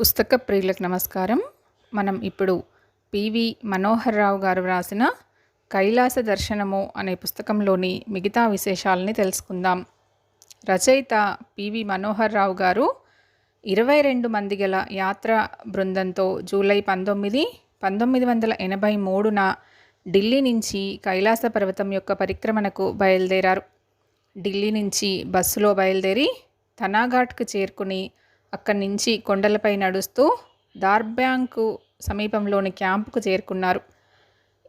పుస్తక ప్రియులకు నమస్కారం. మనం ఇప్పుడు పివి మనోహర్ రావు గారు వ్రాసిన కైలాస దర్శనము అనే పుస్తకంలోని మిగతా విశేషాలని తెలుసుకుందాం. రచయిత పివి మనోహర్ రావు గారు ఇరవై రెండు మంది గల యాత్ర బృందంతో జూలై పంతొమ్మిది పంతొమ్మిది వందల ఎనభై మూడున ఢిల్లీ నుంచి కైలాస పర్వతం యొక్క పరిక్రమణకు బయలుదేరారు. ఢిల్లీ నుంచి బస్సులో బయలుదేరి తనాఘాట్కు చేరుకుని అక్కడి నుంచి కొండలపై నడుస్తూ దార్బ్యాంకు సమీపంలోని క్యాంపుకు చేరుకున్నారు.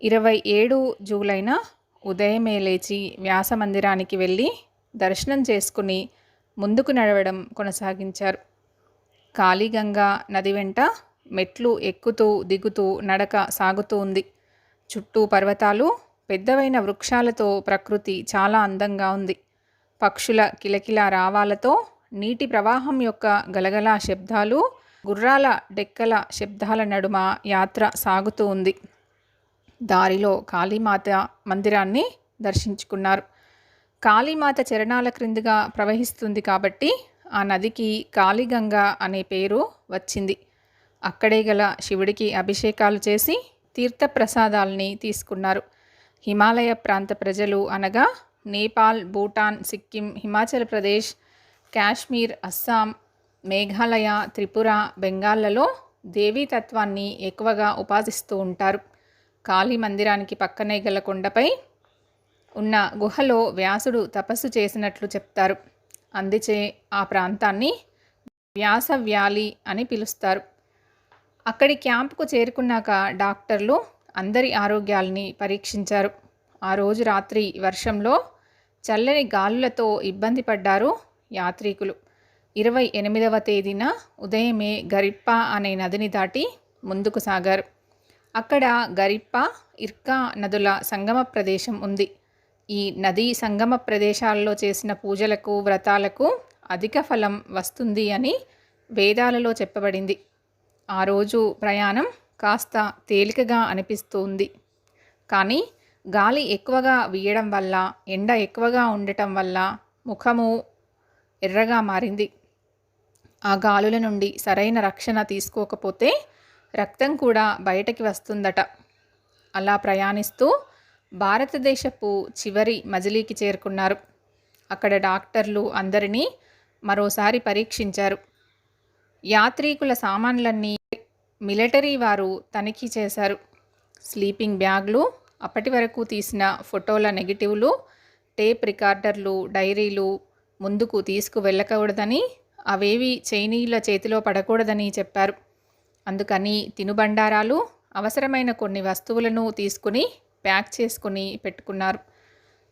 ఇరవై ఏడు జూలైన ఉదయమే లేచి వ్యాస మందిరానికి వెళ్ళి దర్శనం చేసుకుని ముందుకు నడవడం కొనసాగించారు. కాళీగంగా నది వెంట మెట్లు ఎక్కుతూ దిగుతూ నడక సాగుతూ ఉంది. చుట్టూ పర్వతాలు పెద్దవైన వృక్షాలతో ప్రకృతి చాలా అందంగా ఉంది. పక్షుల కిలకిల రావాలతో నీటి ప్రవాహం యొక్క గలగలా శబ్దాలు గుర్రాల డెక్కల శబ్దాల నడుమ యాత్ర సాగుతూ ఉంది. దారిలో కాళీమాత మందిరాన్ని దర్శించుకున్నారు. కాళీమాత చరణాల క్రిందుగా ప్రవహిస్తుంది కాబట్టి ఆ నదికి కాళీగంగ అనే పేరు వచ్చింది. అక్కడే గల శివుడికి అభిషేకాలు చేసి తీర్థప్రసాదాల్ని తీసుకున్నారు. హిమాలయ ప్రాంత ప్రజలు అనగా నేపాల్ భూటాన్ సిక్కిం హిమాచల్ ప్రదేశ్ కాశ్మీర్ అస్సాం మేఘాలయ త్రిపుర బెంగాల్లలో దేవీ తత్వాన్ని ఎక్కువగా ఉపాసిస్తూ ఉంటారు. కాళీ మందిరానికి పక్కనే గల కొండపై ఉన్న గుహలో వ్యాసుడు తపస్సు చేసినట్లు చెప్తారు. అందుచే ఆ ప్రాంతాన్ని వ్యాస వ్యాలీ అని పిలుస్తారు. అక్కడి క్యాంపుకు చేరుకున్నాక డాక్టర్లు అందరి ఆరోగ్యాల్ని పరీక్షించారు. ఆ రోజు రాత్రి వర్షంలో చల్లని గాలులతో ఇబ్బంది పడ్డారు యాత్రికులు. ఇరవై ఎనిమిదవ తేదీన ఉదయమే గరిప్ప అనే నదిని దాటి ముందుకు సాగారు. అక్కడ గరిప్ప ఇర్కా నదుల సంగమ ప్రదేశం ఉంది. ఈ నదీ సంగమ ప్రదేశాల్లో చేసిన పూజలకు వ్రతాలకు అధిక ఫలం వస్తుంది అని వేదాలలో చెప్పబడింది. ఆ రోజు ప్రయాణం కాస్త తేలికగా అనిపిస్తుంది. కానీ గాలి ఎక్కువగా వీయడం వల్ల ఎండ ఎక్కువగా ఉండటం వల్ల ముఖము ఎర్రగా మారింది. ఆ గాలుల నుండి సరైన రక్షణ తీసుకోకపోతే రక్తం కూడా బయటకి వస్తుందట. అలా ప్రయాణిస్తూ భారతదేశపు చివరి మజిలీకి చేరుకున్నారు. అక్కడ డాక్టర్లు అందరినీ మరోసారి పరీక్షించారు. యాత్రీకుల సామాన్లన్నీ మిలిటరీ వారు తనిఖీ చేశారు. స్లీపింగ్ బ్యాగ్లు అప్పటి వరకు తీసిన ఫోటోల నెగిటివ్లు టేప్ రికార్డర్లు డైరీలు ముందుకు తీసుకు వెళ్ళకూడదని అవేవి చైనీయుల చేతిలో పడకూడదని చెప్పారు. అందుకని తినుబండారాలు అవసరమైన కొన్ని వస్తువులను తీసుకుని ప్యాక్ చేసుకుని పెట్టుకున్నారు.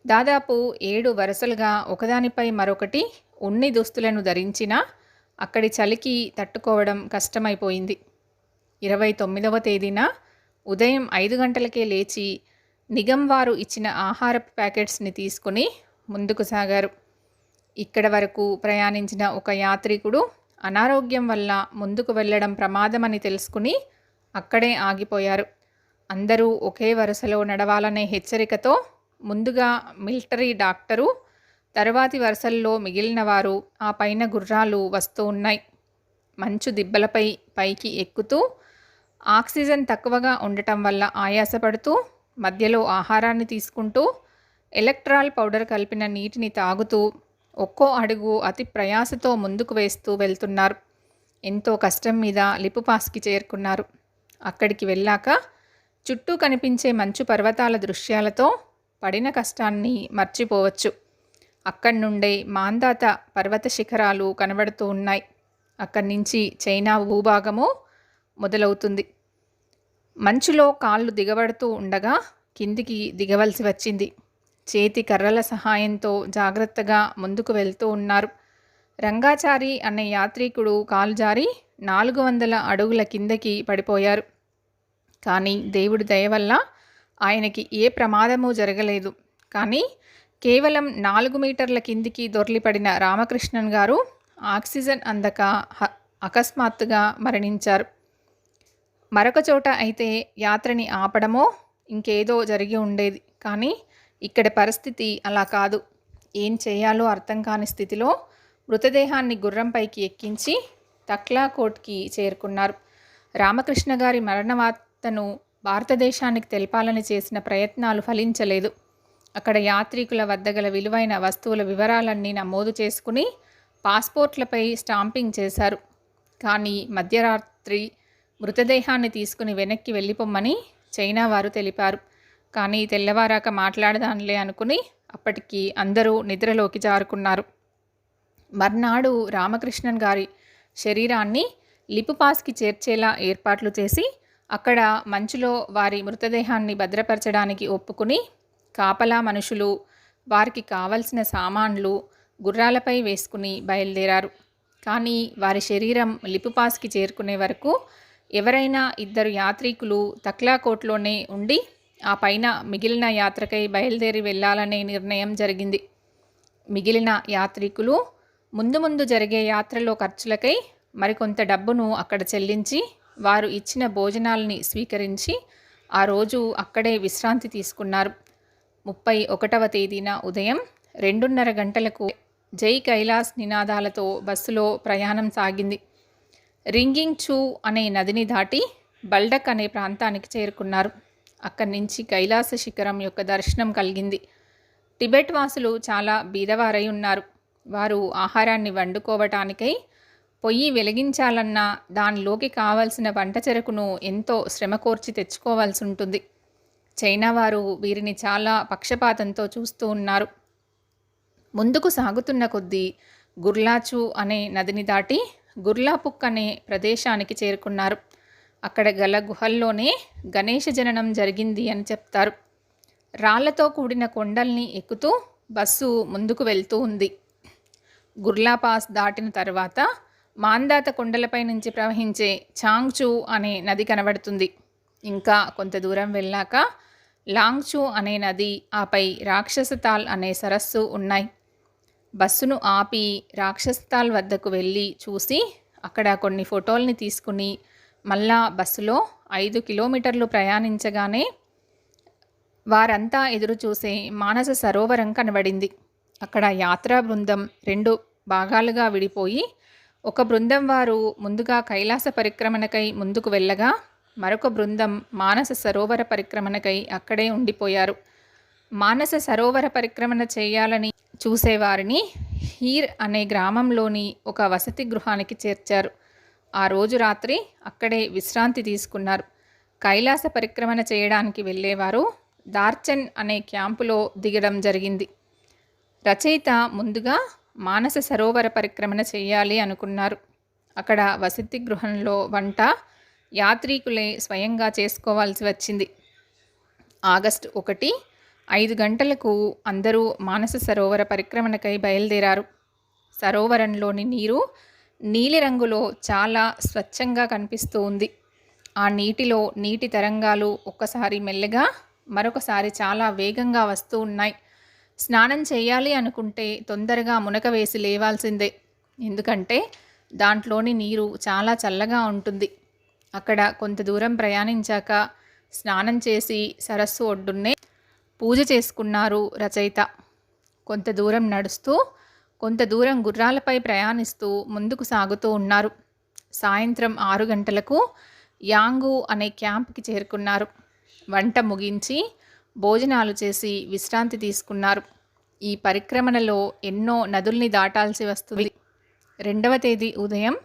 దాదాపు ఏడు వరుసలుగా ఒకదానిపై మరొకటి ఉన్ని దుస్తులను ధరించినా అక్కడి చలికి తట్టుకోవడం కష్టమైపోయింది. ఇరవై తొమ్మిదవ తేదీన ఉదయం ఐదు గంటలకే లేచి నిగం వారు ఇచ్చిన ఆహారపు ప్యాకెట్స్ని తీసుకుని ముందుకు సాగారు. ఇక్కడ వరకు ప్రయాణించిన ఒక యాత్రికుడు అనారోగ్యం వల్ల ముందుకు వెళ్ళడం ప్రమాదమని తెలుసుకుని అక్కడే ఆగిపోయారు. అందరూ ఒకే వరుసలో నడవాలనే హెచ్చరికతో ముందుగా మిలిటరీ డాక్టరు తరువాతి వరుసల్లో మిగిలిన వారు ఆ పైన గుర్రాలు వస్తూ ఉన్నాయి. మంచు దిబ్బలపై పైకి ఎక్కుతూ ఆక్సిజన్ తక్కువగా ఉండటం వల్ల ఆయాసపడుతూ మధ్యలో ఆహారాన్ని తీసుకుంటూ ఎలక్ట్రాల్ పౌడర్ కలిపిన నీటిని తాగుతూ ఒక్కో అడుగు అతి ప్రయాసతో ముందుకు వేస్తూ వెళ్తున్నారు. ఎంతో కష్టం మీద లిపుపాస్కి చేరుకున్నారు. అక్కడికి వెళ్ళాక చుట్టూ కనిపించే మంచు పర్వతాల దృశ్యాలతో పడిన కష్టాన్ని మర్చిపోవచ్చు. అక్కడి నుండే మాందాత పర్వత శిఖరాలు కనబడుతూ ఉన్నాయి. అక్కడి నుంచి చైనా భూభాగము మొదలవుతుంది. మంచులో కాళ్ళు దిగబడుతూ ఉండగా కిందికి దిగవలసి వచ్చింది. చేతి కర్రల సహాయంతో జాగ్రత్తగా ముందుకు వెళ్తూ ఉన్నారు. రంగాచారి అనే యాత్రికుడు కాలు జారి నాలుగు వందల అడుగుల కిందకి పడిపోయారు. కానీ దేవుడి దయ వల్ల ఆయనకి ఏ ప్రమాదము జరగలేదు. కానీ కేవలం నాలుగు మీటర్ల కిందికి దొర్లిపడిన రామకృష్ణన్ గారు ఆక్సిజన్ అందక అకస్మాత్తుగా మరణించారు. మరొక చోట అయితే యాత్రని ఆపడమో ఇంకేదో జరిగి ఉండేది. కానీ ఇక్కడ పరిస్థితి అలా కాదు. ఏం చేయాలో అర్థం కాని స్థితిలో మృతదేహాన్ని గుర్రంపైకి ఎక్కించి తక్లాకోట్కి చేరుకున్నారు. రామకృష్ణ గారి మరణవార్తను భారతదేశానికి తెలపాలని చేసిన ప్రయత్నాలు ఫలించలేదు. అక్కడ యాత్రికుల వద్ద గల విలువైన వస్తువుల వివరాలన్నీ నమోదు చేసుకుని పాస్పోర్ట్లపై స్టాంపింగ్ చేశారు. కానీ మధ్యరాత్రి మృతదేహాన్ని తీసుకుని వెనక్కి వెళ్ళిపోమ్మని చైనా వారు తెలిపారు. కానీ తెల్లవారాక మాట్లాడదానిలే అనుకుని అప్పటికి అందరూ నిద్రలోకి జారుకున్నారు. మర్నాడు రామకృష్ణన్ గారి శరీరాన్ని లిపుపాస్కి చేర్చేలా ఏర్పాట్లు చేసి అక్కడ మంచులో వారి మృతదేహాన్ని భద్రపరచడానికి ఒప్పుకుని కాపలా మనుషులు వారికి కావలసిన సామాన్లు గుర్రాలపై వేసుకుని బయలుదేరారు. కానీ వారి శరీరం లిపుపాస్కి చేరుకునే వరకు ఎవరైనా ఇద్దరు యాత్రికులు తక్లాకోట్లోనే ఉండి ఆ పైన మిగిలిన యాత్రకై బయలుదేరి వెళ్ళాలనే నిర్ణయం జరిగింది. మిగిలిన యాత్రికులు ముందు ముందు జరిగే యాత్రలో ఖర్చులకై మరికొంత డబ్బును అక్కడ చెల్లించి వారు ఇచ్చిన భోజనాలని స్వీకరించి ఆ రోజు అక్కడే విశ్రాంతి తీసుకున్నారు. ముప్పై ఒకటవ తేదీన ఉదయం రెండున్నర గంటలకు జై కైలాస్ నినాదాలతో బస్సులో ప్రయాణం సాగింది. రింగింగ్ చూ అనే నదిని దాటి బల్డక్ అనే ప్రాంతానికి చేరుకున్నారు. అక్కడి నుంచి కైలాస శిఖరం యొక్క దర్శనం కలిగింది. టిబెట్ వాసులు చాలా బీదవారై ఉన్నారు. వారు ఆహారాన్ని వండుకోవటానికై పొయ్యి వెలిగించాలన్నా దానిలోకి కావలసిన వంట చెరుకును ఎంతో శ్రమ కోర్చి తెచ్చుకోవాల్సి ఉంటుంది. చైనా వారు వీరిని చాలా పక్షపాతంతో చూస్తూ ఉన్నారు. ముందుకు సాగుతున్న కొద్దీ గుర్లాచు అనే నదిని దాటి గుర్లాపుక్ అనే ప్రదేశానికి చేరుకున్నారు. అక్కడ గల గుహల్లోనే గణేష జననం జరిగింది అని చెప్తారు. రాళ్ళతో కూడిన కొండల్ని ఎక్కుతూ బస్సు ముందుకు వెళ్తూ ఉంది. గుర్లా పాస్ దాటిన తర్వాత మాందాత కొండలపై నుంచి ప్రవహించే చాంగ్చు అనే నది కనబడుతుంది. ఇంకా కొంత దూరం వెళ్ళాక లాంగ్చూ అనే నది ఆపై రాక్షసతాల్ అనే సరస్సు ఉన్నాయి. బస్సును ఆపి రాక్షసతాల్ వద్దకు వెళ్ళి చూసి అక్కడ కొన్ని ఫోటోల్ని తీసుకుని మళ్ళా బస్సులో ఐదు కిలోమీటర్లు ప్రయాణించగానే వారంతా ఎదురు చూసే మానస సరోవరం కనబడింది. అక్కడ యాత్రా బృందం రెండు భాగాలుగా విడిపోయి ఒక బృందం వారు ముందుగా కైలాస పరిక్రమణకై ముందుకు వెళ్ళగా మరొక బృందం మానస సరోవర పరిక్రమణకై అక్కడే ఉండిపోయారు. మానస సరోవర పరిక్రమణ చేయాలని చూసేవారిని హీర్ అనే గ్రామంలోని ఒక వసతి గృహానికి చేర్చారు. ఆ రోజు రాత్రి అక్కడే విశ్రాంతి తీసుకున్నారు. కైలాస పరిక్రమణ చేయడానికి వెళ్ళేవారు. దార్చన్ అనే క్యాంపులో దిగడం జరిగింది. రచయిత ముందుగా మానస సరోవర పరిక్రమణ చేయాలి అనుకున్నారు. అక్కడ వసతి గృహంలో వంట యాత్రీకులే స్వయంగా చేసుకోవాల్సి వచ్చింది. ఆగస్టు ఒకటి ఐదు గంటలకు అందరూ మానస సరోవర పరిక్రమణకై బయలుదేరారు. సరోవరంలోని నీరు నీలిరంగులో చాలా స్వచ్ఛంగా కనిపిస్తూ ఉంది. ఆ నీటిలో నీటి తరంగాలు ఒక్కసారి మెల్లగా మరొకసారి చాలా వేగంగా వస్తూ ఉన్నాయి. స్నానం చేయాలి అనుకుంటే తొందరగా మునక వేసి లేవాల్సిందే. ఎందుకంటే దాంట్లోని నీరు చాలా చల్లగా ఉంటుంది. అక్కడ కొంత దూరం ప్రయాణించాక స్నానం చేసి సరస్సు ఒడ్డున్నే పూజ చేసుకున్నారు రచయిత. కొంత దూరం నడుస్తూ కొంత దూరం గుర్రాలపై ప్రయాణిస్తూ ముందుకు సాగుతూ ఉన్నారు. సాయంత్రం ఆరు గంటలకు యాంగు అనే క్యాంప్కి చేరుకున్నారు. వంట ముగించి భోజనాలు చేసి విశ్రాంతి తీసుకున్నారు. ఈ పరిక్రమణలో ఎన్నో నదుల్ని దాటాల్సి వస్తుంది. రెండవ తేదీ ఉదయం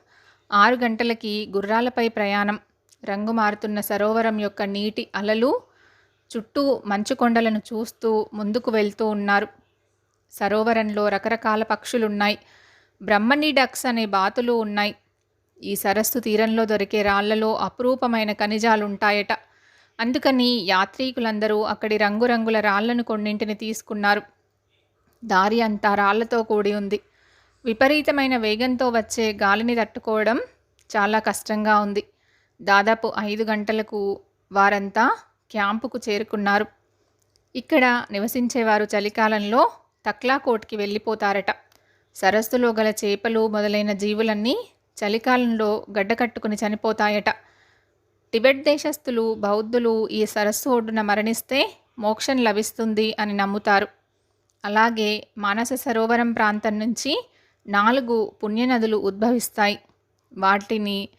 ఆరు గంటలకి గుర్రాలపై ప్రయాణం. రంగు మారుతున్న సరోవరం యొక్క నీటి అలలు చుట్టూ మంచు కొండలను చూస్తూ ముందుకు వెళ్తూ ఉన్నారు. సరోవరంలో రకరకాల పక్షులున్నాయి. బ్రహ్మణి డక్స్ అనే బాతులు ఉన్నాయి. ఈ సరస్సు తీరంలో దొరికే రాళ్ళలో అపురూపమైన ఖనిజాలుంటాయట. అందుకని యాత్రీకులందరూ అక్కడి రంగురంగుల రాళ్ళను కొన్నింటిని తీసుకున్నారు. దారి అంతా రాళ్ళతో కూడి ఉంది. విపరీతమైన వేగంతో వచ్చే గాలిని తట్టుకోవడం చాలా కష్టంగా ఉంది. దాదాపు ఐదు గంటలకు వారంతా క్యాంపుకు చేరుకున్నారు. ఇక్కడ నివసించేవారు చలికాలంలో తక్లాకోట్కి వెళ్ళిపోతారట. సరస్సులో గల చేపలు మొదలైన జీవులన్నీ చలికాలంలో గడ్డకట్టుకుని చనిపోతాయట. టిబెట్ దేశస్థులు బౌద్ధులు ఈ సరస్సు ఒడ్డున మరణిస్తే మోక్షం లభిస్తుంది అని నమ్ముతారు. అలాగే మానస సరోవరం ప్రాంతం నుంచి నాలుగు పుణ్యనదులు ఉద్భవిస్తాయి. వాటిని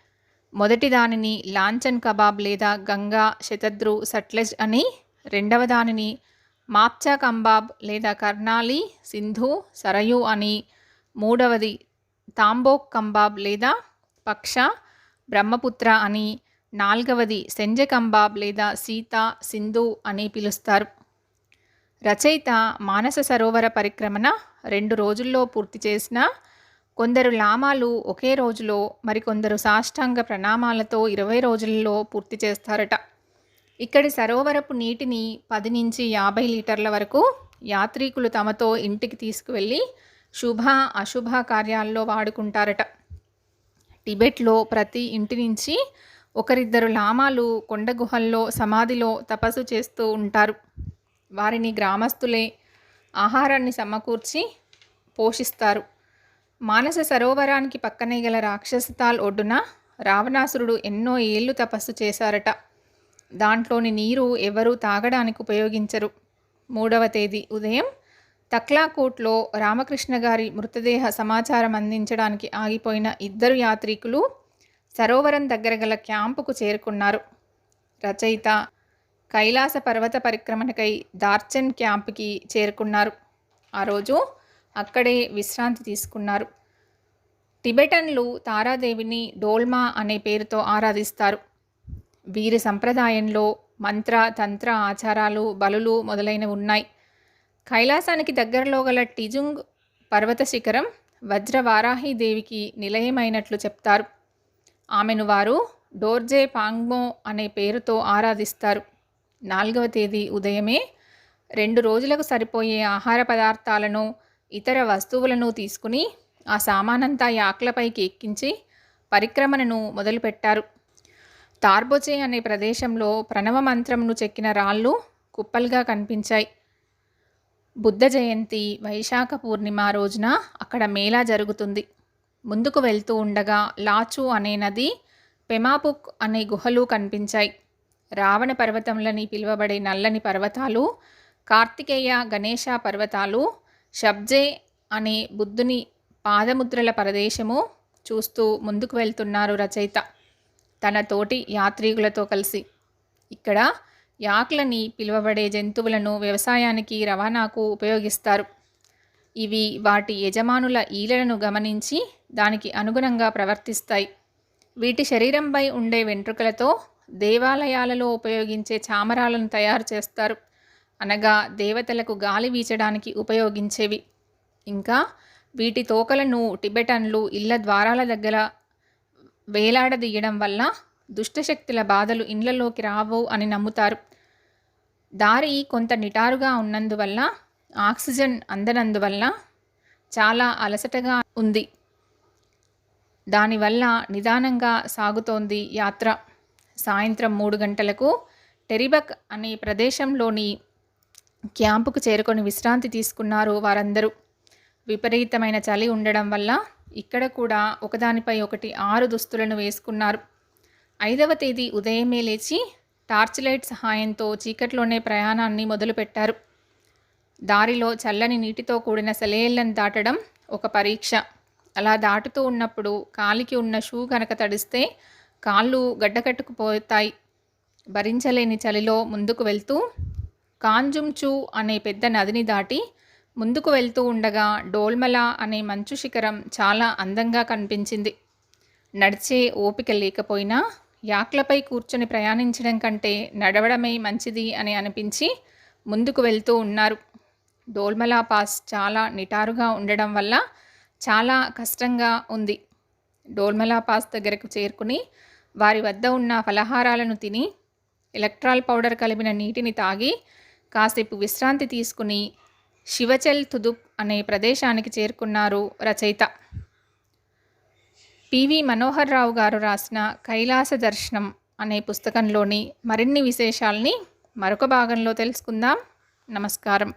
మొదటి దానిని లాంఛన్ కబాబ్ లేదా గంగా శతద్రు సట్లెజ్ అని రెండవ దానిని మాప్చా కంబాబ్ లేదా కర్ణాలి సింధు సరయు అని మూడవది తాంబోక్ కంబాబ్ లేదా పక్ష బ్రహ్మపుత్ర అని నాలుగవది సెంజ కంబాబ్ లేదా సీత సింధు అని పిలుస్తారు. రచయిత మానస సరోవర పరిక్రమణ రెండు రోజుల్లో పూర్తి చేసిన కొందరు లామాలు ఒకే రోజులో మరికొందరు సాష్టాంగ ప్రణామాలతో ఇరవై రోజుల్లో పూర్తి చేస్తారట. ఇక్కడి సరోవరపు నీటిని పది నుంచి యాభై లీటర్ల వరకు యాత్రికులు తమతో ఇంటికి తీసుకువెళ్ళి శుభ అశుభ కార్యాల్లో వాడుకుంటారట. టిబెట్లో ప్రతి ఇంటి నుంచి ఒకరిద్దరు లామాలు కొండ గుహల్లో సమాధిలో తపస్సు చేస్తూ ఉంటారు. వారిని గ్రామస్తులే ఆహారాన్ని సమకూర్చి పోషిస్తారు. మానస సరోవరానికి పక్కనే గల రాక్షసతాల్ ఒడ్డున రావణాసురుడు ఎన్నో ఏళ్ళు తపస్సు చేశారట. దాంట్లోని నీరు ఎవరూ తాగడానికి ఉపయోగించరు. మూడవ తేదీ ఉదయం తక్లాకోట్లో రామకృష్ణ గారి మృతదేహ సమాచారం అందించడానికి ఆగిపోయిన ఇద్దరు యాత్రికులు సరోవరం దగ్గర గల క్యాంపుకు చేరుకున్నారు. రచయిత కైలాస పర్వత పరిక్రమణకై దార్చన్ క్యాంప్కి చేరుకున్నారు. ఆ రోజు అక్కడే విశ్రాంతి తీసుకున్నారు. టిబెటన్లు తారాదేవిని డోల్మా అనే పేరుతో ఆరాధిస్తారు. వీరి సంప్రదాయంలో మంత్ర తంత్ర ఆచారాలు బలులు మొదలైనవి ఉన్నాయి. కైలాసానికి దగ్గరలో గల టిజుంగ్ పర్వత శిఖరం వజ్రవారాహి దేవికి నిలయమైనట్లు చెప్తారు. ఆమెను వారు డోర్జే పాంగ్మో అనే పేరుతో ఆరాధిస్తారు. నాలుగవ తేదీ ఉదయమే రెండు రోజులకు సరిపోయే ఆహార పదార్థాలను ఇతర వస్తువులను తీసుకుని ఆ సామానంతా యాక్లపైకి ఎక్కించి పరిక్రమణను మొదలుపెట్టారు. తార్బొచే అనే ప్రదేశంలో ప్రణవ మంత్రంను చెక్కిన రాళ్ళు కుప్పలుగా కనిపించాయి. బుద్ధ జయంతి వైశాఖ పూర్ణిమ రోజున అక్కడ మేళా జరుగుతుంది. ముందుకు వెళ్తూ ఉండగా లాచు అనే నది పెమాపుక్ అనే గుహలు కనిపించాయి. రావణ పర్వతంలని పిలువబడే నల్లని పర్వతాలు కార్తికేయ గణేశ పర్వతాలు షబ్జే అనే బుద్ధుని పాదముద్రల ప్రదేశము చూస్తూ ముందుకు వెళ్తున్నారు రచయిత. తన తోటి యాత్రికులతో కలిసి. ఇక్కడ యాక్లని పిలువబడే జంతువులను వ్యవసాయానికి రవాణాకు ఉపయోగిస్తారు. ఇవి వాటి యజమానుల ఈలలను గమనించి దానికి అనుగుణంగా ప్రవర్తిస్తాయి. వీటి శరీరంపై ఉండే వెంట్రుకలతో దేవాలయాలలో ఉపయోగించే చామరాలను తయారు చేస్తారు. అనగా దేవతలకు గాలి వీచడానికి ఉపయోగించేవి. ఇంకా వీటి తోకలను టిబెటన్లు ఇళ్ళ ద్వారాల దగ్గర వేలాడదీయడం వల్ల దుష్టశక్తుల బాధలు ఇండ్లలోకి రావు అని నమ్ముతారు. దారి కొంత నిటారుగా ఉన్నందువల్ల ఆక్సిజన్ అందనందువల్ల చాలా అలసటగా ఉంది. దానివల్ల నిదానంగా సాగుతోంది యాత్ర. సాయంత్రం మూడు గంటలకు టెరిబక్ అనే ప్రదేశంలోని క్యాంపుకు చేరుకొని విశ్రాంతి తీసుకున్నారు వారందరూ. విపరీతమైన చలి ఉండడం వల్ల ఇక్కడ కూడా ఒకదానిపై ఒకటి ఆరు దుస్తులను వేసుకున్నారు. ఐదవ తేదీ ఉదయమే లేచి టార్చ్ లైట్ సహాయంతో చీకట్లోనే ప్రయాణాన్ని మొదలుపెట్టారు. దారిలో చల్లని నీటితో కూడిన సెలయేళ్ళను దాటడం ఒక పరీక్ష. అలా దాటుతూ ఉన్నప్పుడు కాలికి ఉన్న షూ కనుక తడిస్తే కాళ్ళు గడ్డకట్టుకుపోతాయి. భరించలేని చలిలో ముందుకు వెళ్తూ కాంజుంచు అనే పెద్ద నదిని దాటి ముందుకు వెళ్తూ ఉండగా డోల్మల అనే మంచు శిఖరం చాలా అందంగా కనిపించింది. నడిచే ఓపిక లేకపోయినా యాక్లపై కూర్చొని ప్రయాణించడం కంటే నడవడమే మంచిది అని అనిపించి ముందుకు వెళ్తూ ఉన్నారు. డోల్మలా పాస్ చాలా నిటారుగా ఉండడం వల్ల చాలా కష్టంగా ఉంది. డోల్మలా పాస్ దగ్గరకు చేరుకుని వారి వద్ద ఉన్న ఫలహారాలను తిని ఎలక్ట్రాల్ పౌడర్ కలిపిన నీటిని తాగి కాసేపు విశ్రాంతి తీసుకుని శివచల్ తుదుప్ అనే ప్రదేశానికి చేరుకున్నారు రచయిత. పివి మనోహర్ రావు గారు రాసిన కైలాస దర్శనం అనే పుస్తకంలోని మరిన్ని విశేషాల్ని మరొక భాగంలో తెలుసుకుందాం. నమస్కారం.